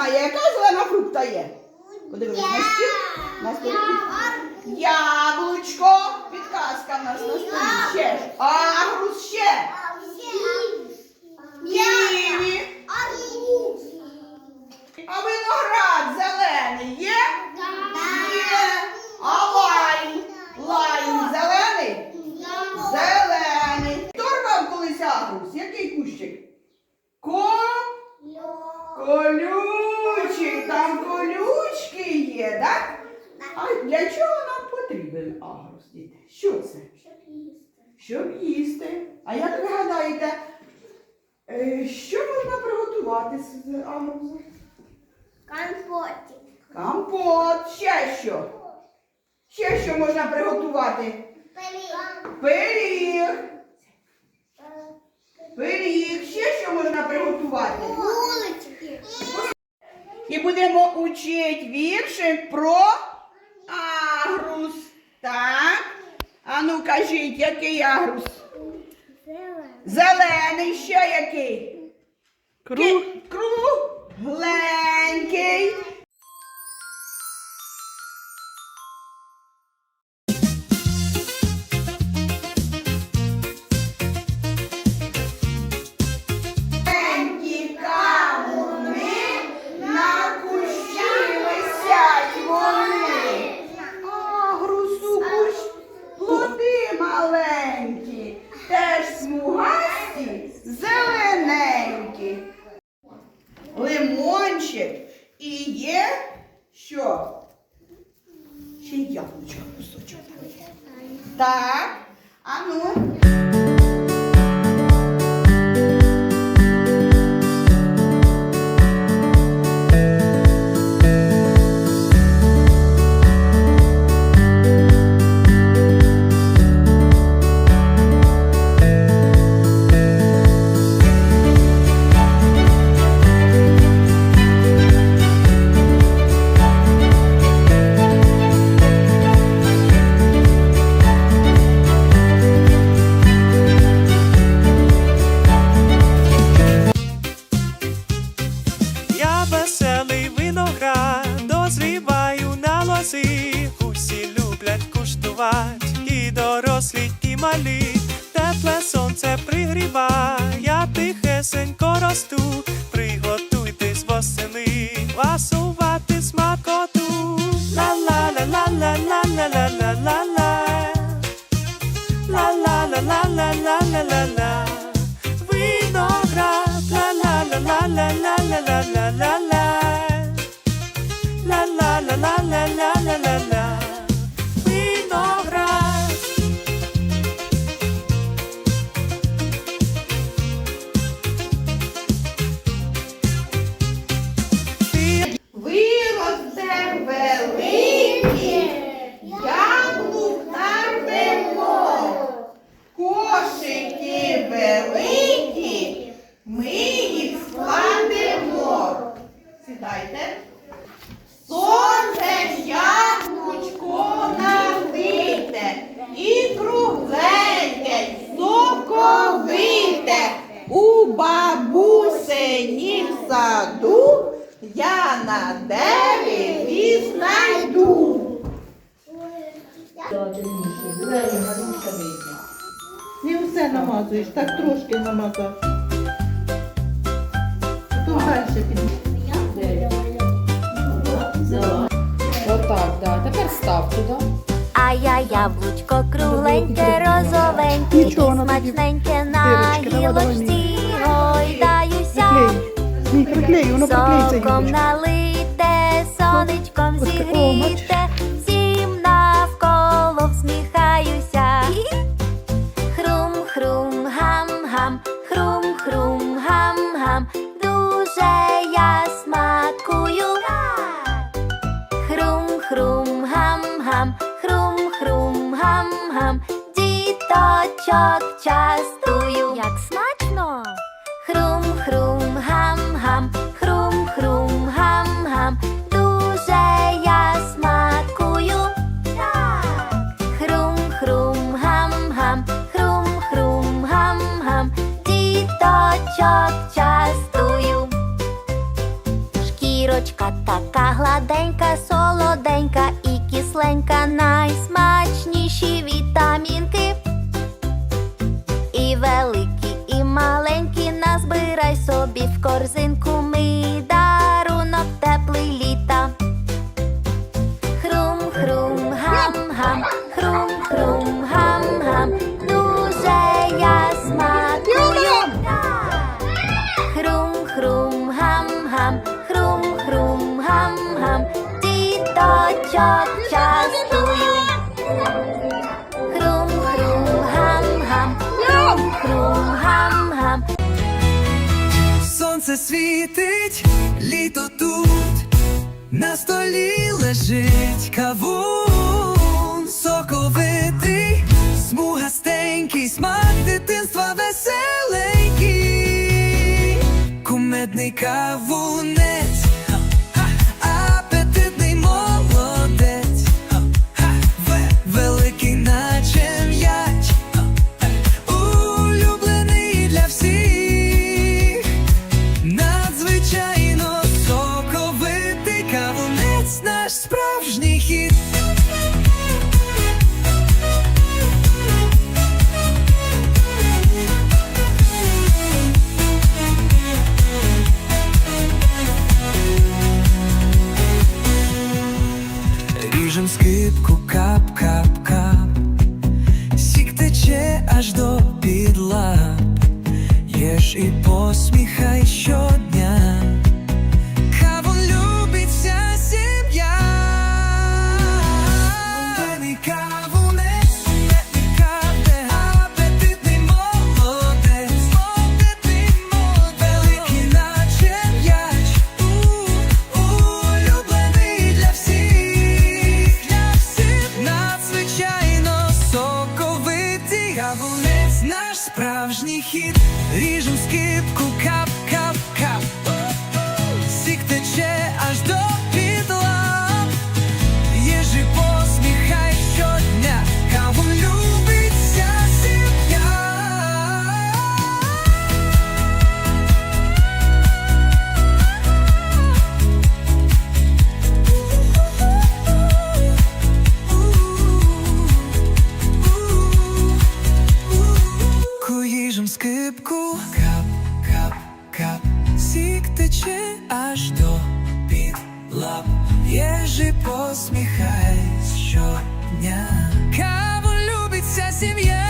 знає, яка зелена фрукта є? Подивимось на стіл. Яблучко. Підказка в нас на столі. Ще ж. Агрус ще. Ківі. А виноград зелений? Є. є, так? А для чого нам потрібен агрус, діти? Що це? Щоб їсти. Щоб їсти. А як ви гадаєте, е, що можна приготувати з агрузу? Компотик. Компот. Ще що? Ще що можна приготувати? Пиріг. Пиріг. Пиріг. Ще що можна приготувати? Булочки. І будемо учити віршик про агрус. Так? А ну кажіть, який агрус? Зелений, ще який? Круг. Кругленький. Яблучко кусочок. Так, а ну. Куштувати, і дорослі, і малі. Тепле сонце пригріва, я тихесенько росту. Приготуйтесь восени, ласувати смакоту. Ла-ла-ла-ла-ла-ла-ла-ла-ла-ла. Ла-ла-ла-ла-ла-ла-ла-ла-ла. Виноград. Ла-ла-ла-ла-ла-ла-ла-ла-ла. Ла-ла-ла-ла-ла-ла-ла-ла-ла. Виноград. Не все намазуєш, так трошки намазав. Тут далі підніс. Отак, да. Тепер став туди. А я яблучко кругленьке, розовеньке, і Нічого, смачненьке на давай, давай, гілочці гойдаюся. Воно приклеїться Соком гілочка. налите, сонечком так, зігріте, діточок частую, як смачно. Хрум-хрум, гам-гам, хрум-хрум, гам-гам, дуже я смакую. Так. Хрум-хрум, гам-гам, хрум-хрум, гам-гам, діточок частую. Шкірочка така гладенька, солоденька і кисленька найс. великі і маленькі, назбирай собі в корзинку. ми. сонце світить, літо тут на столі лежить кавун, соковитий, смугастенький, смак дитинства веселенький, кумедний кавунець. і посміхай щодня. плече аж до під лап. Єжи посміхається щодня. Каву любить ця сім'я.